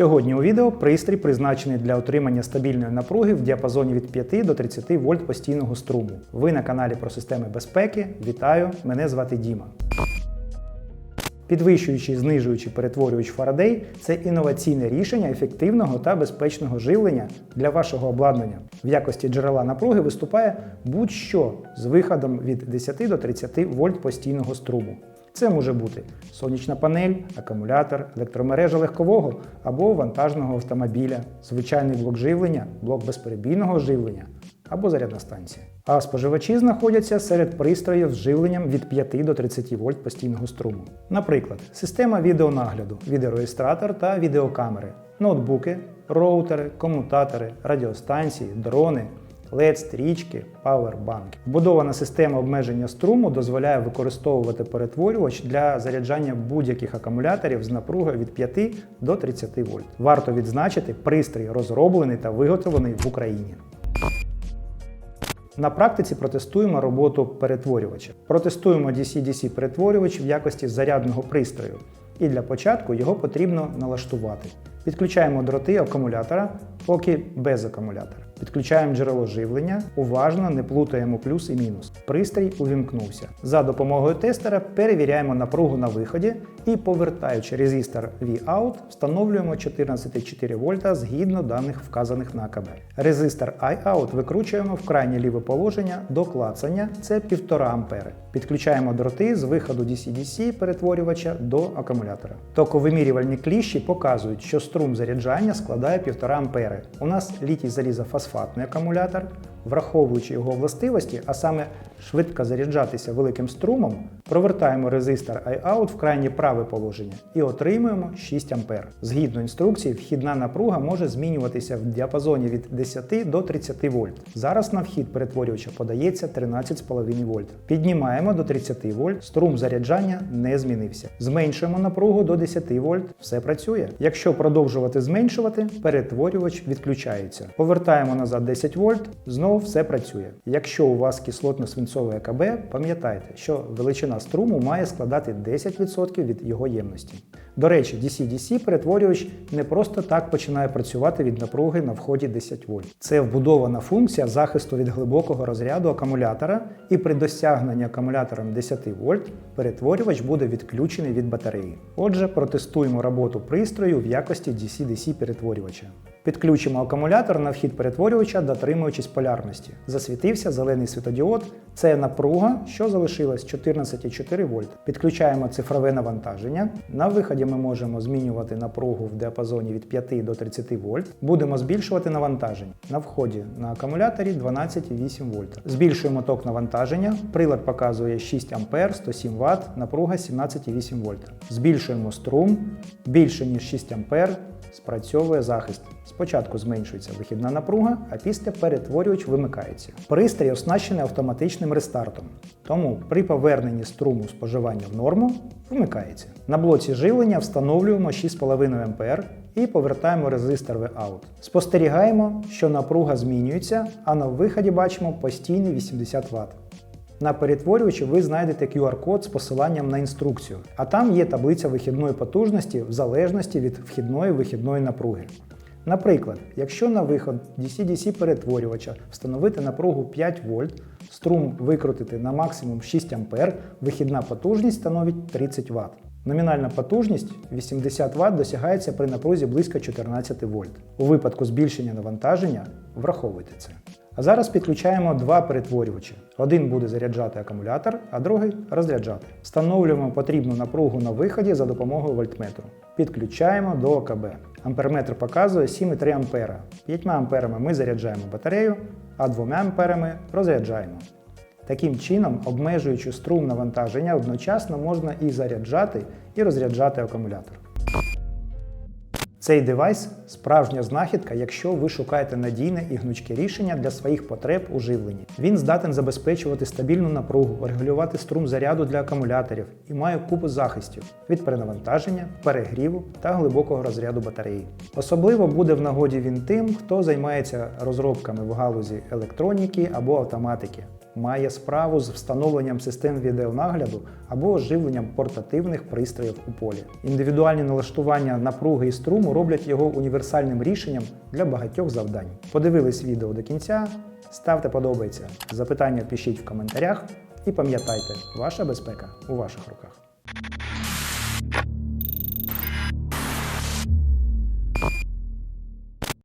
Сьогодні у відео пристрій призначений для отримання стабільної напруги в діапазоні від 5 до 30 вольт постійного струму. Ви на каналі про системи безпеки. Вітаю! Мене звати Діма. Підвищуючий і знижуючий перетворювач Фарадей це інноваційне рішення ефективного та безпечного живлення для вашого обладнання. В якості джерела напруги виступає будь-що з виходом від 10 до 30 вольт постійного струму. Це може бути сонячна панель, акумулятор, електромережа легкового або вантажного автомобіля, звичайний блок живлення, блок безперебійного живлення або зарядна станція. А споживачі знаходяться серед пристроїв з живленням від 5 до 30 вольт постійного струму. Наприклад, система відеонагляду, відеореєстратор та відеокамери, ноутбуки, роутери, комутатори, радіостанції, дрони. LED-стрічки, павербанки. Вбудована система обмеження струму дозволяє використовувати перетворювач для заряджання будь-яких акумуляторів з напругою від 5 до 30 вольт. Варто відзначити, пристрій розроблений та виготовлений в Україні. На практиці протестуємо роботу перетворювача. Протестуємо DC-DC перетворювач в якості зарядного пристрою. І для початку його потрібно налаштувати. Підключаємо дроти акумулятора, поки без акумулятора. Підключаємо джерело живлення, уважно не плутаємо плюс і мінус. Пристрій увімкнувся. За допомогою тестера перевіряємо напругу на виході і, повертаючи резистор V-out, встановлюємо 14,4 вольта згідно даних вказаних на АКБ. Резистор I-out викручуємо в крайнє ліве положення до клацання, це 1,5 А. Підключаємо дроти з виходу DC-DC перетворювача до акумулятора. Токовимірювальні кліщі показують, що струм заряджання складає 1,5 А. У нас літій залізофосфатний акумулятор. Враховуючи його властивості, а саме швидко заряджатися великим струмом, провертаємо резистор I-out в крайнє праве положення і отримуємо 6 А. Згідно інструкції, вхідна напруга може змінюватися в діапазоні від 10 до 30 вольт. Зараз на вхід перетворювача подається 13,5 вольт. Піднімаємо до 30 вольт, струм заряджання не змінився. Зменшуємо напругу до 10 вольт, все працює. Якщо продовжувати зменшувати, перетворювач відключається. Повертаємо назад 10 вольт, знову все працює. Якщо у вас кислотно-свинцове АКБ, пам'ятайте, що величина струму має складати 10% від його ємності. До речі, DC-DC перетворювач не просто так починає працювати від напруги на вході 10 вольт. Це вбудована функція захисту від глибокого розряду акумулятора, і при досягненні акумулятором 10 вольт перетворювач буде відключений від батареї. Отже, протестуємо роботу пристрою в якості DC-DC перетворювача. Підключимо акумулятор на вхід перетворювача, дотримуючись полярності. Засвітився зелений світодіод. Це напруга, що залишилась 14,4 вольт. Підключаємо цифрове навантаження. На виході ми можемо змінювати напругу в діапазоні від 5 до 30 вольт. Будемо збільшувати навантаження. На вході на акумуляторі 12,8 вольт. Збільшуємо ток навантаження. Прилад показує 6 А, 107 Вт, напруга 17,8 вольт. Збільшуємо струм більше ніж 6 А спрацьовує захист. Спочатку зменшується вихідна напруга, а після перетворювач вимикається. Пристрій оснащений автоматичним рестартом, тому при поверненні струму споживання в норму вмикається. На блоці живлення встановлюємо 6,5 А і повертаємо резистор V-out. Спостерігаємо, що напруга змінюється, а на виході бачимо постійний 80 Вт. На перетворювачі ви знайдете QR-код з посиланням на інструкцію, а там є таблиця вихідної потужності в залежності від вхідної вихідної напруги. Наприклад, якщо на виход DC-DC перетворювача встановити напругу 5 вольт, струм викрутити на максимум 6 А, вихідна потужність становить 30 Вт. Номінальна потужність 80 Вт досягається при напрузі близько 14 вольт. У випадку збільшення навантаження враховуйте це. А зараз підключаємо два перетворювачі. Один буде заряджати акумулятор, а другий розряджати. Встановлюємо потрібну напругу на виході за допомогою вольтметру. Підключаємо до ОКБ. Амперметр показує 7,3 А. 5 амперами ми заряджаємо батарею, а 2 амперами розряджаємо. Таким чином, обмежуючи струм навантаження, одночасно можна і заряджати, і розряджати акумулятор. Цей девайс справжня знахідка, якщо ви шукаєте надійне і гнучке рішення для своїх потреб у живленні. Він здатен забезпечувати стабільну напругу, регулювати струм заряду для акумуляторів і має купу захистів від перенавантаження, перегріву та глибокого розряду батареї. Особливо буде в нагоді він тим, хто займається розробками в галузі електроніки або автоматики. Має справу з встановленням систем відеонагляду або оживленням портативних пристроїв у полі. Індивідуальні налаштування напруги і струму роблять його універсальним рішенням для багатьох завдань. Подивились відео до кінця, ставте подобається, запитання пишіть в коментарях і пам'ятайте, ваша безпека у ваших руках.